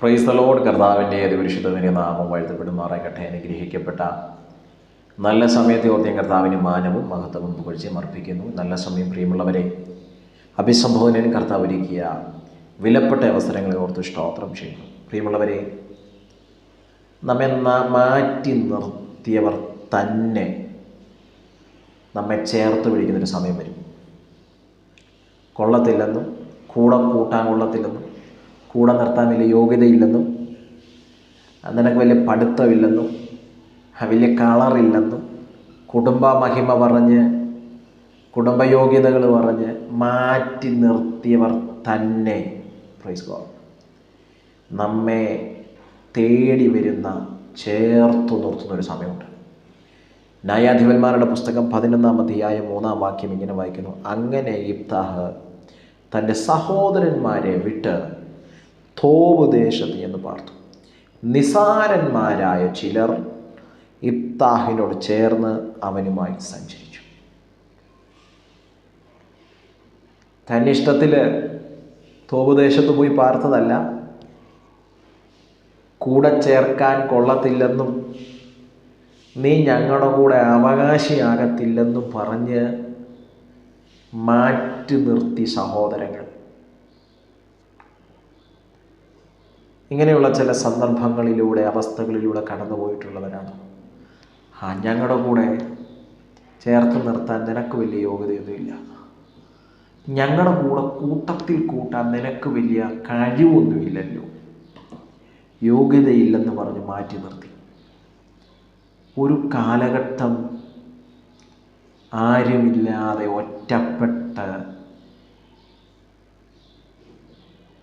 Fries the load കർത്താവിന്റെ അതിപരിശുദ്ധത്തിന്റെ നാമം വാഴ്ത്തപ്പെടുമാറാകട്ടെ അനുഗ്രഹിക്കപ്പെട്ട നല്ല സമയത്തെ ഓർത്തിയ കർത്താവിന് മാനവും മഹത്വവും പുകഴ്ചയും അർപ്പിക്കുന്നു. നല്ല സമയം പ്രിയമുള്ളവരെ അഭിസംബോധനയും കർത്താവ് ഒരുക്കിയ വിലപ്പെട്ട അവസരങ്ങളെ ഓർത്ത് സ്തോത്രം ചെയ്യുന്നു. പ്രിയമുള്ളവരെ നമ്മെ മാറ്റി നിർത്തിയവർ തന്നെ നമ്മെ ചേർത്ത് പിടിക്കുന്നൊരു സമയം വരും. കൊള്ളത്തില്ലെന്നും കൂടെ കൂട്ടാൻ കൊള്ളത്തില്ലെന്നും കൂടെ നിർത്താൻ വലിയ യോഗ്യതയില്ലെന്നും നിനക്ക് വലിയ പഠിത്തമില്ലെന്നും വലിയ കളറില്ലെന്നും കുടുംബ മഹിമ പറഞ്ഞ് കുടുംബയോഗ്യതകൾ പറഞ്ഞ് മാറ്റി നിർത്തിയവർ തന്നെ. പ്രൈസ് ഗോഡ് നമ്മെ തേടി വരുന്ന ചേർത്തു നിർത്തുന്ന ഒരു സമയമുണ്ട്. ന്യായാധിപന്മാരുടെ പുസ്തകം പതിനൊന്നാം അധ്യായം മൂന്നാം വാക്യം ഇങ്ങനെ വായിക്കുന്നു. അങ്ങനെ ഇബ്താഹ് തന്റെ സഹോദരന്മാരെ വിട്ട് തോബ് ദേശത്ത് എന്ന് പാർത്തു. നിസാരന്മാരായ ചിലർ ഇബ്താഹിനോട് ചേർന്ന് അവനുമായി സഞ്ചരിച്ചു. തന്റെ ഇഷ്ടത്തിൽ തോപദേശത്ത് പോയി പാർത്തതല്ല. കൂടെ ചേർക്കാൻ കൊള്ളത്തില്ലെന്നും നീ ഞങ്ങളുടെ കൂടെ അവകാശിയാകത്തില്ലെന്നും പറഞ്ഞ് മാറ്റി നിർത്തി സഹോദരങ്ങൾ. ഇങ്ങനെയുള്ള ചില സന്ദർഭങ്ങളിലൂടെ അവസ്ഥകളിലൂടെ കടന്നുപോയിട്ടുള്ളവരാണ്. ആ ഞങ്ങളുടെ കൂടെ ചേർത്ത് നിർത്താൻ നിനക്ക് വലിയ യോഗ്യതയൊന്നുമില്ല. ഞങ്ങളുടെ കൂടെ കൂട്ടത്തിൽ കൂട്ടാൻ നിനക്ക് വലിയ കഴിവൊന്നുമില്ലല്ലോ. യോഗ്യതയില്ലെന്ന് പറഞ്ഞ് മാറ്റി നിർത്തി. ഒരു കാലഘട്ടം ആരുമില്ലാതെ ഒറ്റപ്പെട്ട്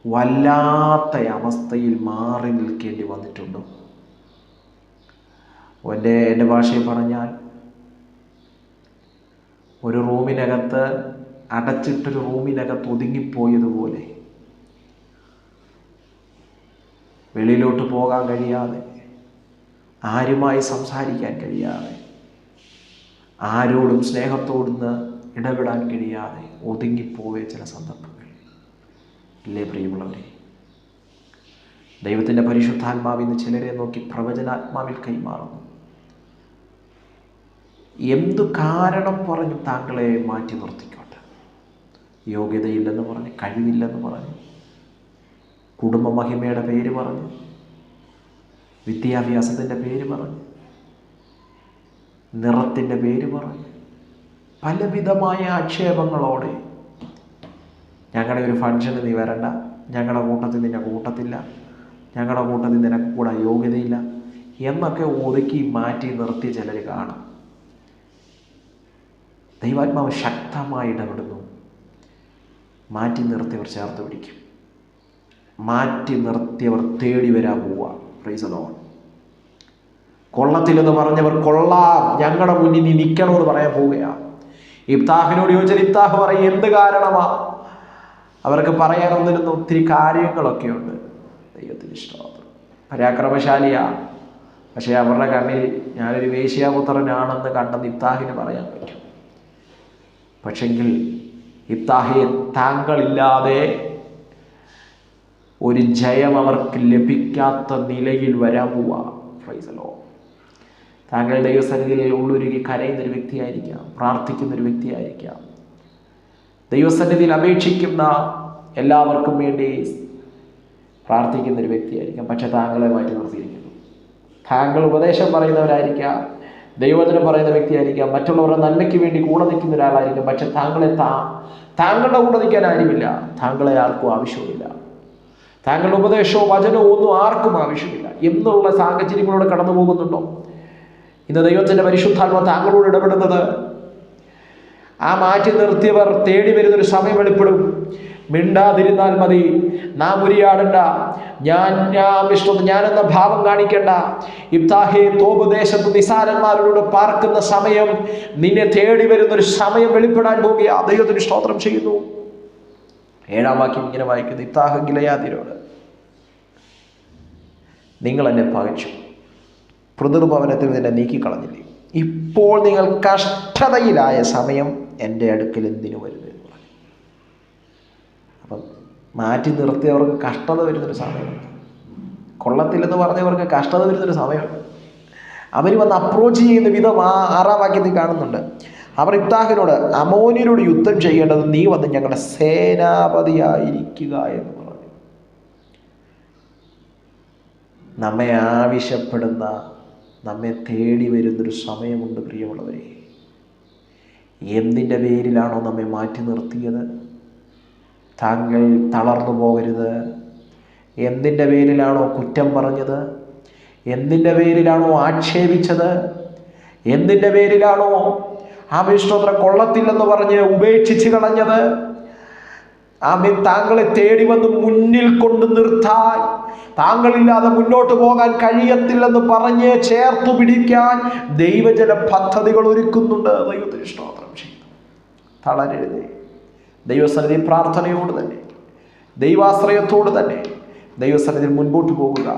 വല്ലാത്ത അവസ്ഥയിൽ മാറി നിൽക്കേണ്ടി വന്നിട്ടുണ്ടോ. എന്റെ എന്റെ ഭാഷയിൽ പറഞ്ഞാൽ ഒരു റൂമിനകത്ത് അടച്ചിട്ടൊരു റൂമിനകത്ത് ഒതുങ്ങിപ്പോയതുപോലെ. വെളിയിലോട്ട് പോകാൻ കഴിയാതെ ആരുമായി സംസാരിക്കാൻ കഴിയാതെ ആരോടും സ്നേഹത്തോടുന്ന് ഇടപെടാൻ കഴിയാതെ ഒതുങ്ങിപ്പോയ ചില സന്ദർഭങ്ങൾ ഇല്ലേ പ്രിയമുള്ളവരെ ദൈവത്തിന്റെ പരിശുദ്ധാത്മാവിന്ന് ചിലരെ നോക്കി പ്രവചനാത്മാവിൽ കൈമാറുന്നു. എന്തു കാരണം പറഞ്ഞു താങ്കളെ മാറ്റി നിർത്തിക്കോട്ടെ? യോഗ്യതയില്ലെന്ന് പറഞ്ഞ് കഴിവില്ലെന്ന് പറഞ്ഞ് കുടുംബ മഹിമയുടെ പേര് പറഞ്ഞ് വിദ്യാഭ്യാസത്തിന്റെ പേര് പറഞ്ഞ് നിറത്തിന്റെ പേര് പറഞ്ഞ് പലവിധമായ ആക്ഷേപങ്ങളോടെ ഞങ്ങളുടെ ഒരു ഫംഗ്ഷന് നീ വരണ്ട. ഞങ്ങളുടെ കൂട്ടത്തിൽ നിന്നെ കൂട്ടത്തില്ല. ഞങ്ങളുടെ കൂട്ടത്തിൽ നിനക്ക് കൂടാൻ യോഗ്യതയില്ല. എന്നൊക്കെ ഒതുക്കി മാറ്റി നിർത്തി ചിലർ കാണും. ദൈവാത്മാവ് ശക്തമായി ഇടപെടുന്നു. മാറ്റി നിർത്തിയവർ ചേർത്ത് പിടിക്കും. മാറ്റി നിർത്തിയവർ തേടി വരാൻ പോവുക പ്രൈസലോ കൊള്ളത്തില്ലെന്ന് പറഞ്ഞവർ കൊള്ളാം. ഞങ്ങളുടെ മുന്നിൽ നീ നിൽക്കണമെന്ന് പറയാൻ പോവുകയാണ് ഇബ്താഹിനോട് ചോദിച്ചാൽ ഇബ്താഹ് പറയും എന്ത് കാരണമാ? അവർക്ക് പറയാൻ ഒന്നിരുന്ന ഒത്തിരി കാര്യങ്ങളൊക്കെ ഉണ്ട് ദൈവത്തിന് ഇഷ്ടമാണ് പരാക്രമശാലിയാ. പക്ഷേ അവരുടെ കണ്ണിൽ ഞാനൊരു വേശ്യാപുത്രനാണെന്ന് കണ്ട ഇബ്താഹിന് പറയാൻ പറ്റും. പക്ഷെങ്കിൽ ഇബ്താഹിയെ താങ്കളില്ലാതെ ഒരു ജയം അവർക്ക് ലഭിക്കാത്ത നിലയിൽ വരാൻ പോവാ. ഫ്രൈസലോ താങ്കൾ ദൈവസന്നിധിയിൽ ഉള്ളൊരുക്കി കരയുന്ന ഒരു വ്യക്തിയായിരിക്കാം പ്രാർത്ഥിക്കുന്ന ഒരു വ്യക്തിയായിരിക്കാം. ദൈവസന്നിധിയിൽ അപേക്ഷിക്കുന്ന എല്ലാവർക്കും വേണ്ടി പ്രാർത്ഥിക്കുന്ന ഒരു വ്യക്തിയായിരിക്കാം. പക്ഷെ താങ്കളെ മാറ്റി നിർത്തിയിരിക്കുന്നു. താങ്കൾ ഉപദേശം പറയുന്നവരായിരിക്കാം ദൈവത്തിന് പറയുന്ന വ്യക്തിയായിരിക്കാം മറ്റുള്ളവരുടെ നന്മയ്ക്ക് വേണ്ടി കൂടെ നിൽക്കുന്ന ഒരാളായിരിക്കാം. പക്ഷെ താങ്കളെ താ താങ്കളുടെ കൂടെ നിൽക്കാൻ ആരുമില്ല. താങ്കളെ ആർക്കും ആവശ്യമില്ല താങ്കളുടെ ഉപദേശവും വചനവും ഒന്നും ആർക്കും ആവശ്യമില്ല. എന്നുള്ള സാഹചര്യങ്ങളോട് കടന്നു പോകുന്നുണ്ടോ ഇന്ന് ദൈവത്തിന്റെ പരിശുദ്ധാത്മ താങ്കളോട് ഇടപെടുന്നത് ആ മാറ്റി നിർത്തിയവർ തേടി വരുന്നൊരു സമയം വെളിപ്പെടും. മിണ്ടാതിരുന്നാൽ മതി. നാം ഉരിയാടണ്ട. ഞാൻ ഞാൻ വിഷ്ണു ഞാനെന്ന ഭാവം കാണിക്കണ്ട. ഇബ്താഹെ തോപദേശത്ത് നിസാരന്മാരോട് പാർക്കുന്ന സമയം നിന്നെ തേടി വരുന്നൊരു സമയം വെളിപ്പെടാൻ പോകുക ദൈവത്തിന് സ്തോത്രം ചെയ്യുന്നു. ഏഴാം വാക്യം ഇങ്ങനെ വായിക്കുന്നു. ഇബ്താഹ് ഗിലയാതിരോട് നിങ്ങൾ എന്നെ പകച്ചു പ്രതിർഭവനത്തിൽ നിന്നെ നീക്കിക്കളഞ്ഞില്ലേ? ഇപ്പോൾ നിങ്ങൾ കഷ്ടതയിലായ സമയം എന്റെ അടുക്കൽ എന്തിനു വരുന്നു എന്ന് പറഞ്ഞു. അപ്പം മാറ്റി നിർത്തിയവർക്ക് കഷ്ടത വരുന്നൊരു സമയമുണ്ട് കൊള്ളത്തില്ലെന്ന് പറഞ്ഞവർക്ക് കഷ്ടത വരുന്നൊരു സമയമുണ്ട് അവർ വന്ന് അപ്രോച്ച് ചെയ്യുന്ന വിധം ആ ആറാം വാക്യത്തിൽ കാണുന്നുണ്ട്. അവർ ഇബ്താഹിനോട് അമോനിയരോട് യുദ്ധം ചെയ്യേണ്ടത് നീ വന്ന് ഞങ്ങളുടെ സേനാപതിയായിരിക്കുക എന്ന് പറഞ്ഞു. നമ്മെ ആവശ്യപ്പെടുന്ന നമ്മെ തേടി വരുന്നൊരു സമയമുണ്ട് പ്രിയമുള്ളവരെ. എന്തിന്റെ പേരിലാണോ നമ്മെ മാറ്റി നിർത്തിയത്? താങ്കൾ തളർന്നു പോകരുത്. എന്തിന്റെ പേരിലാണോ കുറ്റം പറഞ്ഞത്? എന്തിന്റെ പേരിലാണോ ആക്ഷേപിച്ചത്? എന്തിന്റെ പേരിലാണോ ആ വിഷ്ണുത്ര കൊള്ളത്തില്ലെന്ന് പറഞ്ഞ് ഉപേക്ഷിച്ച് കളഞ്ഞത്? ആമീൻ താങ്കളെ തേടി വന്ന് മുന്നിൽ കൊണ്ട് നിർത്താൻ. താങ്കളില്ലാതെ മുന്നോട്ട് പോകാൻ കഴിയത്തില്ലെന്ന് പറഞ്ഞ് ചേർത്തു പിടിക്കാൻ ദൈവജന പദ്ധതികൾ ഒരുക്കുന്നുണ്ട്. ദൈവത്തിന് സ്തോത്രം ചെയ്യുന്നു തളരരുതേ. ദൈവസന്നിധി പ്രാർത്ഥനയോട് തന്നെ ദൈവാശ്രയത്തോട് തന്നെ ദൈവസന്നിധിയിൽ മുൻപോട്ട് പോകുക.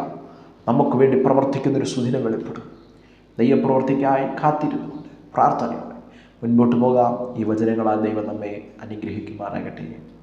നമുക്ക് വേണ്ടി പ്രവർത്തിക്കുന്നൊരു സുദിനം വെളിപ്പെടും. ദൈവപ്രവർത്തിക്കായി കാത്തിരുന്നുകൊണ്ട് പ്രാർത്ഥനയോടെ മുൻപോട്ട് പോകാം. ഈ വചനങ്ങളാൽ ദൈവം നമ്മെ അനുഗ്രഹിക്കുമാറാകട്ടെ.